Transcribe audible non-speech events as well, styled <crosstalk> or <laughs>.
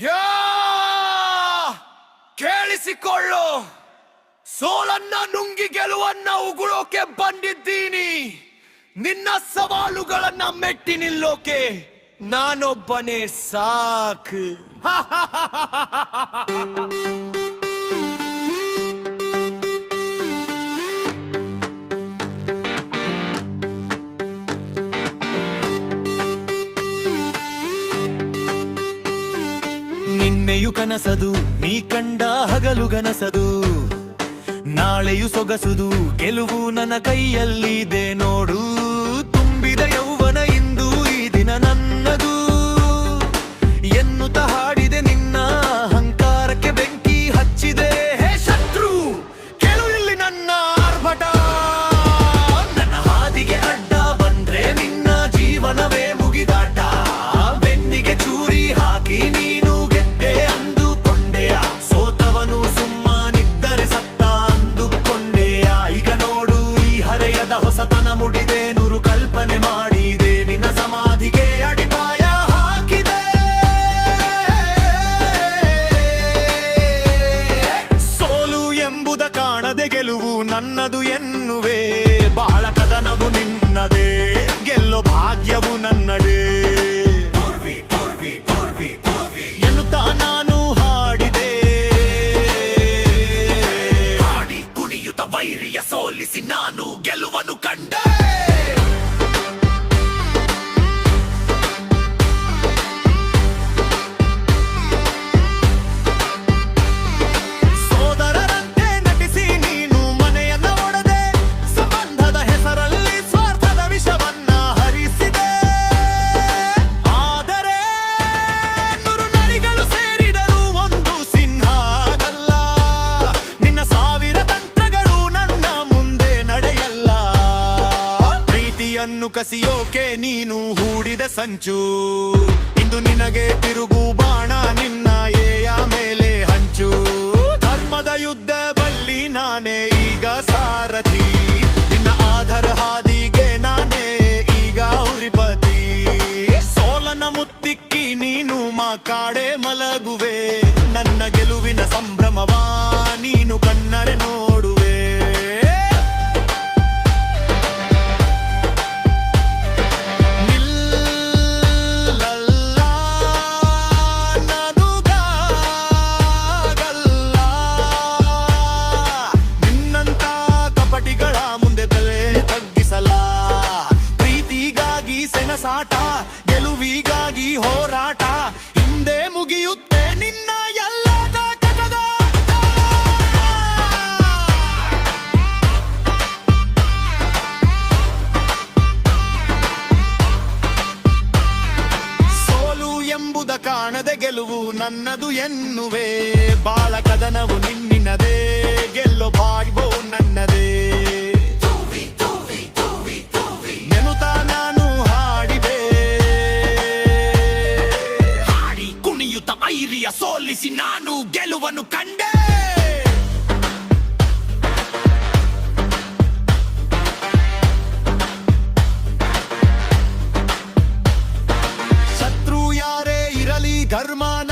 ಯಾ! ಕೇಳಿಸಿಕೊಳ್ಳು. ಸೋಲನ್ನ ನುಂಗಿ ಗೆಲುವನ್ನ ಉಗುಳೋಕೆ ಬಂದಿದ್ದೀನಿ. ನಿನ್ನ ಸವಾಲುಗಳನ್ನ ಮೆಟ್ಟಿ ನಿಲ್ಲೋಕೆ ನಾನೊಬ್ಬನೇ ಸಾಕು. <laughs> ನಿನ್ನೆಯು ಕನಸದು ನೀ ಕಂಡ ಹಗಲು ಗನಸದು. ನಾಳೆಯು ಸೊಗಸುದು ಗೆಲುವು ನನ್ನ ಕೈಯಲ್ಲಿದೆ ನೋಡು. ಎಂಬುದ ಕಾಣದೆ ಗೆಲುವು ನನ್ನದು ಎನ್ನುವೆ. ಬಹಳ ಕದನವು ನಿನ್ನದೇ ಗೆಲ್ಲೋ ಭಾಗ್ಯವು ನನ್ನದೇ. ಎನ್ನುತ್ತಾ ನಾನು ಹಾಡಿದೆ. ಹಾಡಿ ಕುಣಿಯುತ್ತ ವೈರಿಯ ಸೋಲಿಸಿ ನಾನು ಗೆಲುವನ್ನು ಕಂಡೆ. ಪ್ರೀತಿಯನ್ನು ಕಸಿಯೋಕೆ ನೀನು ಹೂಡಿದ ಸಂಚು. ಇಂದು ನಿನಗೆ ತಿರುಗು ಬಾಣ, ನಿನ್ನ ಏಯ ಮೇಲೆ ಹಂಚು. ಧರ್ಮದ ಯುದ್ಧ ಬಲ್ಲಿ ನಾನೇ ಈಗ ಸಾರಥಿ. ನಿನ್ನ ಆಧಾರ ಹಾದಿಗೆ ನಾನೇ ಈಗ ಉರಿಪತಿ ಸೋಲನ ಮುತ್ತಿಕ್ಕಿ ನೀನು ಮಾ ಕಾಡೆ ಮಲಗುವೆ. ನನ್ನ ಗೆಲುವಿನ ಸಂಭ್ರಮವಾ ನೀನು ಕಣ್ಣರೆ ನೋಡುವೆ ಸೆಣಸಾಟ ಗೆಲುವಿಗಾಗಿ ಹೋರಾಟ, ಹಿಂದೆ ಮುಗಿಯುತ್ತೆ ನಿನ್ನ ಎಲ್ಲ ಸೋಲು ಎಂಬುದ ಕಾಣದೆ ಗೆಲುವು ನನ್ನದು ಎನ್ನುವೆ. ಬಾಳ ಕದನವು ನಿನ್ನಿನದೇ. ಗೆಲುವನ್ನು ಕಂಡೆ. ಶತ್ರು ಯಾರೇ ಇರಲಿ ಧರ್ಮನ